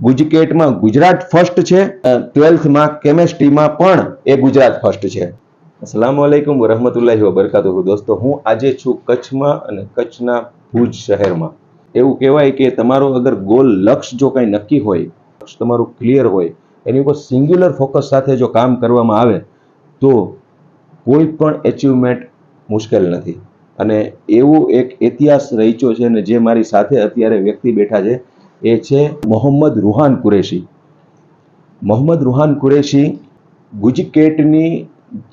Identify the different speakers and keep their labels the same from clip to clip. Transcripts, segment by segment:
Speaker 1: ગુજકેટમાં Gujarat first છે ટ્વેલ્થમાં કેમેસ્ટ્રીમાં પણ એ ગુજરાત ફર્સ્ટ છે. અસલામ વાલેકુમ વરહમતુલ્લાહિ વબરકાતુહુ. દોસ્તો, હું આજે છું કચ્છમાં અને કચ્છના ભુજ શહેરમાં. એવું કહેવાય કે તમારો અગર ગોલ લક્ષ્ય જો કંઈ નક્કી હોય, લક્ષ્ય તમારું ક્લિયર હોય, એની ઉપર સિંગ્યુલર ફોકસ સાથે જો કામ કરવામાં આવે, તો કોઈ પણ એચિવમેન્ટ મુશ્કેલ નથી. અને એવું એક ઇતિહાસ રહીચો છે અને જે મારી સાથે અત્યારે વ્યક્તિ બેઠા છે એ છે મોહમ્મદ રૂહાન કુરેશી. મોહમ્મદ રૂહાન કુરેશી ગુજકેટની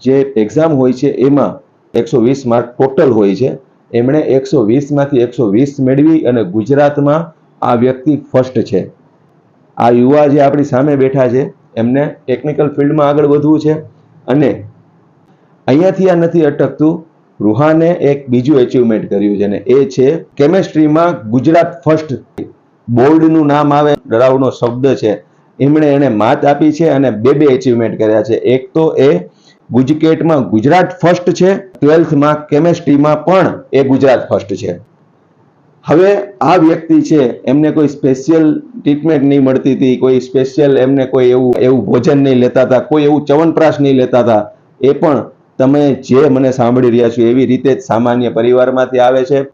Speaker 1: જે એક્ઝામ હોય છે, એમાં એકસો વીસ માર્ક ટોટલ હોય છે. એમણે એકસો વીસમાંથી એકસો વીસ મેળવી અને ગુજરાતમાં આ વ્યક્તિ ફર્સ્ટ છે. આ યુવા જે આપણી સામે બેઠા છે, એમને ટેકનિકલ ફિલ્ડમાં આગળ વધવું છે અને અહીંયાથી આ નથી અટકતું, રૂહાને એક બીજું એચિવમેન્ટ કર્યું છે અને એ છે કેમેસ્ટ્રીમાં ગુજરાત ફર્સ્ટ બોર્ડનું નામ આવે, ડરાવનો શબ્દ છે. એમણે એને માત આપી છે અને બે બે એચિવમેન્ટ કર્યા છે. એક તો એ ગુજકેટમાં ગુજરાત ફર્સ્ટ છે ટ્વેલ્થમાં કેમેસ્ટ્રીમાં પણ એ ગુજરાત ફર્સ્ટ છે. હવે આ વ્યક્તિ છે, એમને કોઈ સ્પેશિયલ ટ્રીટમેન્ટ નહીં મળતી હતી, કોઈ સ્પેશિયલ એમને કોઈ એવું એવું ભોજન નહીં લેતા હતા, કોઈ એવું ચવનપ્રાશ નહીં લેતા હતા. એ પણ તમે જે મને સાંભળી રહ્યા છો એવી રીતે જ સામાન્ય પરિવારમાંથી આવે છે.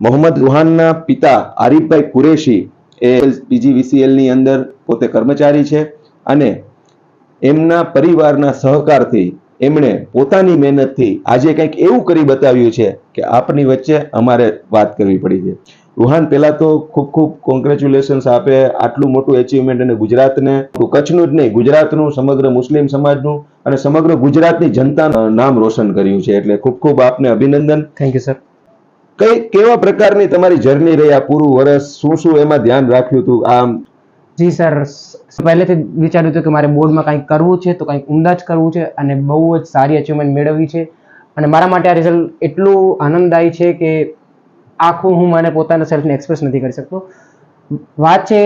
Speaker 1: મોહમ્મદ રૂહાનના પિતા આરિફભાઈ કુરેશી એ પીજીવીસીએલની અંદર પોતે કર્મચારી છે અને એમના પરિવારના સહકારથી એમણે પોતાની મહેનતથી આજે કંઈક એવું કરી બતાવ્યું છે કે આપની વચ્ચે અમારે વાત કરવી પડી છે. રૂહાન, પહેલાં તો ખૂબ ખૂબ કોંગ્રેચ્યુલેશન્સ આપે આટલું મોટું એચિવમેન્ટ અને ગુજરાતને. કચ્છનું જ નહીં, ગુજરાતનું, સમગ્ર મુસ્લિમ સમાજનું અને સમગ્ર ગુજરાતની જનતાનું નામ રોશન કર્યું છે. એટલે ખૂબ ખૂબ આપને અભિનંદન.
Speaker 2: થેન્ક યુ સર
Speaker 1: કઈ કેવા પ્રકારની તમારી જર્ની રહી આ પૂરું વર્ષ? શું શું એમાં ધ્યાન રાખ્યું હતું આમ
Speaker 2: જી સર પહેલેથી વિચાર્યું હતું કે મારે બોર્ડમાં કંઈક કરવું છે, તો કંઈક ઉમદા જ કરવું છે અને બહુ જ સારી અચીવમેન્ટ મેળવવી છે. અને મારા માટે આ રિઝલ્ટ એટલું આનંદદાયી છે કે આખું હું મને પોતાના સેલ્ફને એક્સપ્રેસ નથી કરી શકતો. વાત છે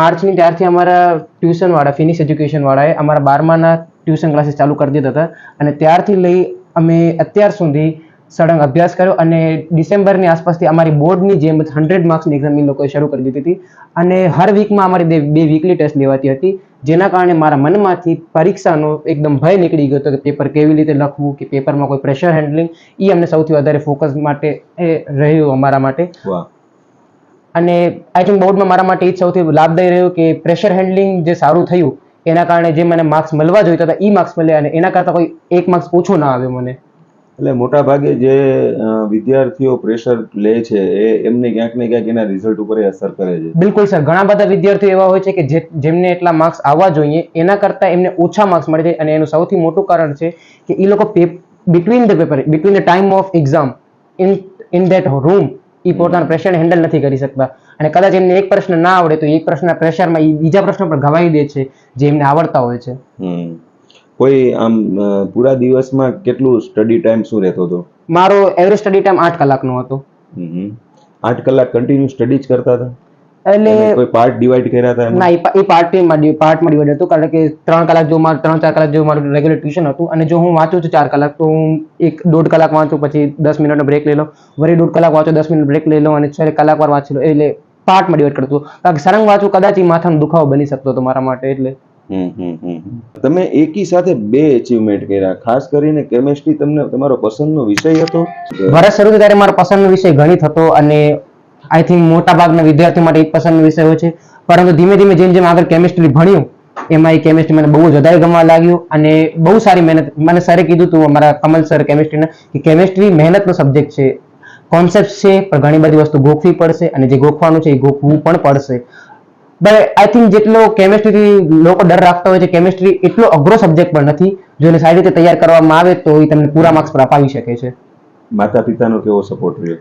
Speaker 2: માર્ચની, ત્યારથી અમારા ટ્યુશનવાળા ફિનિશ એજ્યુકેશનવાળાએ અમારા બારમાના ટ્યુશન ક્લાસીસ ચાલુ કરી દીધા હતા. અને ત્યારથી લઈ અમે અત્યાર સુધી સળંગ અભ્યાસ કર્યો અને ડિસેમ્બરની આસપાસથી અમારી બોર્ડની જેમ હંડ્રેડ માર્ક્સની એક્ઝામ એ લોકોએ શરૂ કરી દીધી હતી. અને હર વીકમાં અમારી બે બે વીકલી ટેસ્ટ લેવાતી હતી. જેના કારણે મારા મનમાંથી પરીક્ષાનો એકદમ ભય નીકળી ગયો હતો કે પેપર કેવી રીતે લખવું કે પેપરમાં કોઈ પ્રેશર હેન્ડલિંગ એ અમને સૌથી વધારે ફોકસ માટે એ રહ્યું અમારા માટે. અને આઈ થિંક બોર્ડમાં મારા માટે એ જ સૌથી લાભદાયી રહ્યું કે પ્રેશર હેન્ડલિંગ જે સારું થયું એના કારણે જે મને માર્ક્સ મળવા જોઈતા હતા એ માર્ક્સ મળ્યા અને એના કરતાં કોઈ એક માર્ક્સ ઓછો ના આવ્યો મને.
Speaker 1: એટલે મોટા ભાગે જે વિદ્યાર્થીઓ પ્રેશર લે છે એ એમને ક્યાંક ને ક્યાંક એના રિઝલ્ટ ઉપર અસર કરે છે.
Speaker 2: બિલકુલ સર. ઘણા બધા વિદ્યાર્થીઓ એવા હોય છે કે જે જેમને એટલા માર્ક્સ આવવા જોઈએ એના કરતાં એમને ઓછા માર્ક્સ મળે છે અને એનું સૌથી મોટું કારણ છે કે એ લોકો between the paper between the time of exam in in that room એ પોતાના પ્રેશરને હેન્ડલ નથી કરી શકતા. અને કદાચ એમને એક પ્રશ્ન ના આવડે તો એક પ્રશ્નના પ્રેશરમાં એ બીજા પ્રશ્ન પર ઘવાઈ દે છે જે એમને આવડતા હોય છે.
Speaker 1: હમ. કોઈ આમ પૂરા દિવસમાં કેટલું સ્ટડી ટાઈમ શું રહેતો હતો?
Speaker 2: મારો એવરેજ સ્ટડી ટાઈમ આઠ કલાકનો હતો.
Speaker 1: આઠ કલાક કન્ટિન્યુ સ્ટડી જ કરતા હતા?
Speaker 2: એટલે
Speaker 1: કોઈ પાર્ટ ડિવાઈડ કર્યા હતા
Speaker 2: ના એ પાર્ટમાં પાર્ટમાં ડિવાઈડ હતું કારણ કે ત્રણ કલાક જો મારું ત્રણ ચાર કલાક જો મારું રેગ્યુલર ટ્યુશન હતું અને જો હું વાંચું છું ચાર કલાક તો હું એક દોઢ કલાક વાંચું પછી દસ મિનિટનો બ્રેક લઈ લો વળી દોઢ કલાક વાંચો દસ મિનિટ બ્રેક લઈ લો અને છ કલાક વાર વાંચી લો એટલે પાર્ટમાં ડિવાઈડ કરતું કારણ કે સરંગ વાંચું કદાચ એ માથાનો દુખાવો બની શકતો હતો મારા માટે એટલે.
Speaker 1: તમે એકી સાથે બે એચિવમેન્ટ કર્યા. ખાસ કરીને કેમેસ્ટ્રી તમને, તમારો પસંદનો વિષય હતો?
Speaker 2: વર્ષ શરૂ ત્યારે મારો પસંદનો વિષય ગણિત હતો અને આઈ થિંક મોટા ભાગના વિદ્યાર્થીઓ માટે એક પસંદનો વિષય હોય છે. પરંતુ ધીમે ધીમે જેમ જેમ આગળ કેમેસ્ટ્રી ભણ્યું, એમાં એ કેમેસ્ટ્રી મને બહુ વધારે ગમવા લાગ્યું અને બહુ સારી મહેનત, મને સરે કીધું હતું અમારા કમલ સર કેમિસ્ટ્રીના કે કેમેસ્ટ્રી મહેનતનો સબ્જેક્ટ છે. કોન્સેપ્ટ છે, પણ ઘણી બધી વસ્તુ ગોખવી પડશે અને જે ગોખવાનું છે એ ગોખવું પણ પડશે. બટ આઈ થિંક જેટલો કેમેસ્ટ્રીથી લોકો ડર રાખતા હોય છે કેમેસ્ટ્રી એટલો અઘરો સબ્જેક્ટ પણ નથી. જો એને સારી રીતે તૈયાર કરવામાં આવે તો એ તમને પૂરા માર્ક્સ પર અપાવી શકે છે.
Speaker 1: માતા પિતાનો કેવો સપોર્ટ રહ્યો?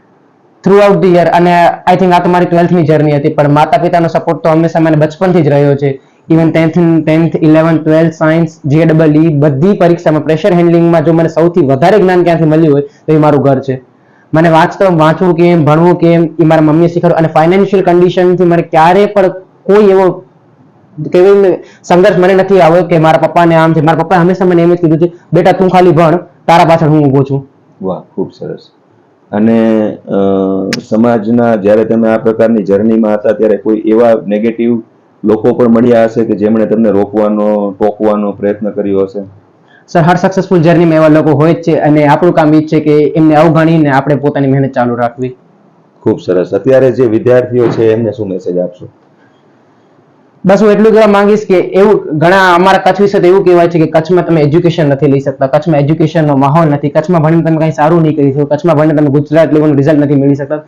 Speaker 2: થ્રુ આઉટ ધ યર અને આઈ થિંક આ તો મારી ટ્વેલ્થની જર્ની હતી પણ માતા પિતાનો સપોર્ટ તો હંમેશા મને બચપનથી જ રહ્યો છે. Even tenth tenth eleventh twelfth science જે ડબલ ઈ બધી પરીક્ષામાં પ્રેશર હેન્ડલિંગમાં જો મને સૌથી વધારે જ્ઞાન ક્યાંથી મળ્યું હોય તો એ મારું ઘર છે. મને વાંચતો વાંચવું કેમ ભણવું કેમ એ મારા મમ્મીએ શીખવાડ્યું. અને ફાઇનાન્શિયલ કન્ડિશનથી મને ક્યારે પણ કોઈ એવો કેવી સંઘર્ષ મને નથી આવ્યો કે મારા પપ્પાને આમ છે. મારા પપ્પાએ હંમેશા મને એમ જ કીધું છે બેટા તું ખાલી ભણ તારા પાછળ હું ઊભો છું.
Speaker 1: વાહ ખૂબ સરસ. અને સમાજના જ્યારે તમે આ પ્રકારની જર્નીમાં હતા ત્યારે કોઈ એવા નેગેટિવ લોકો પણ મળ્યા હશે કે જેમણે તમને રોકવાનો ટોકવાનો પ્રયત્ન કર્યો હશે?
Speaker 2: સર હર સક્સેસફુલ જર્નીમાં એવા લોકો હોય જ છે અને આપણું કામ એ છે કે એમને અવગણીને આપણે પોતાની મહેનત ચાલુ રાખવી.
Speaker 1: ખૂબ સરસ. અત્યારે જે વિદ્યાર્થીઓ છે એમને શું મેસેજ આપશો?
Speaker 2: બસ હું એટલું કહેવા માંગીશ કે એવું ઘણા અમારા કચ્છ વિશે તો એવું કહેવાય છે કે કચ્છમાં તમે એજ્યુકેશન નથી લઈ શકતા. કચ્છમાં એજ્યુકેશનનો માહોલ નથી. કચ્છમાં ભણીને તમે કંઈ સારું નહીં કરી શકો. કચ્છમાં ભણીને તમે ગુજરાત લેવલનું રિઝલ્ટ નથી મેળવી શકતા.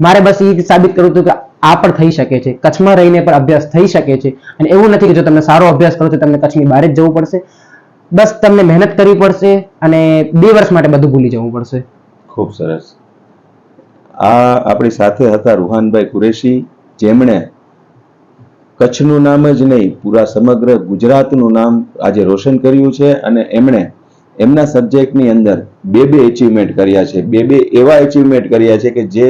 Speaker 2: મારે બસ એ સાબિત કરવું હતું કે આ પણ થઈ શકે છે. કચ્છમાં રહીને પણ અભ્યાસ થઈ શકે છે. અને એવું નથી કે જો તમે સારો અભ્યાસ કરો તો તમને કચ્છની બહાર જ જવું પડશે. બસ તમને મહેનત કરવી પડશે અને બે વર્ષ માટે બધું ભૂલી જવું પડશે.
Speaker 1: ખૂબ સરસ. આ આપણી સાથે હતા રૂહાનભાઈ કુરેશી, જેમણે કચ્છનું નામ જ નહીં, પૂરા સમગ્ર ગુજરાતનું નામ આજે રોશન કર્યું છે અને એમણે એમના સબ્જેક્ટની અંદર બે બે એચિવમેન્ટ કર્યા છે. બે બે એવા એચિવમેન્ટ કર્યા છે કે જે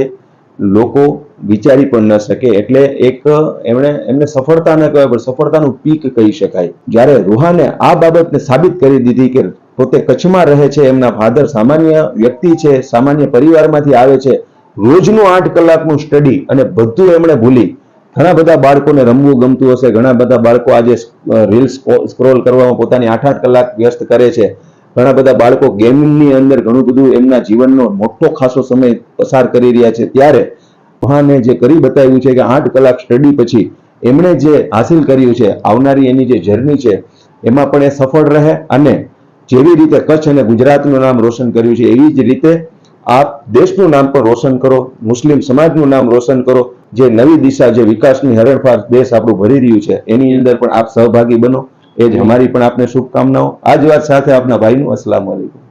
Speaker 1: લોકો વિચારી પણ ન શકે. એટલે એક એમણે, એમને સફળતા ન કહેવાય, પણ સફળતાનું પીક કહી શકાય. જ્યારે રૂહાને આ બાબતને સાબિત કરી દીધી કે પોતે કચ્છમાં રહે છે, એમના ફાધર સામાન્ય વ્યક્તિ છે, સામાન્ય પરિવારમાંથી આવે છે, રોજનું આઠ કલાકનું સ્ટડી અને બધું એમણે ભૂલી ઘણા બધા બાળકોને રમવું ગમતું હશે, ઘણા બધા બાળકો આજે રીલ્સ સ્ક્રોલ કરવામાં પોતાની આઠ આઠ કલાક વ્યસ્ત કરે છે. ઘણા બધા બાળકો ગેમિંગની અંદર ઘણું બધું એમના જીવનનો મોટો ખાસો સમય પસાર કરી રહ્યા છે. ત્યારે ભાને જે કરી બતાવ્યું છે કે આઠ કલાક સ્ટડી પછી એમણે જે હાસિલ કર્યું છે, આવનારી એની જે જર્ની છે, એમાં પણ એ સફળ રહે અને જેવી રીતે કચ્છ અને ગુજરાતનું નામ રોશન કર્યું છે, એવી જ રીતે આપ દેશનું નામ પણ રોશન કરો, મુસ્લિમ સમાજનું નામ રોશન કરો જે નવી દિશા જે વિકાસની હરણફાર દેશ આપણું ભરી રહ્યું છે એની અંદર પણ આપ સહભાગી બનો. એ જ અમારી પણ આપને શુભકામનાઓ. આ જ વાત સાથે આપના ભાઈનું અસલામ વાલેકુમ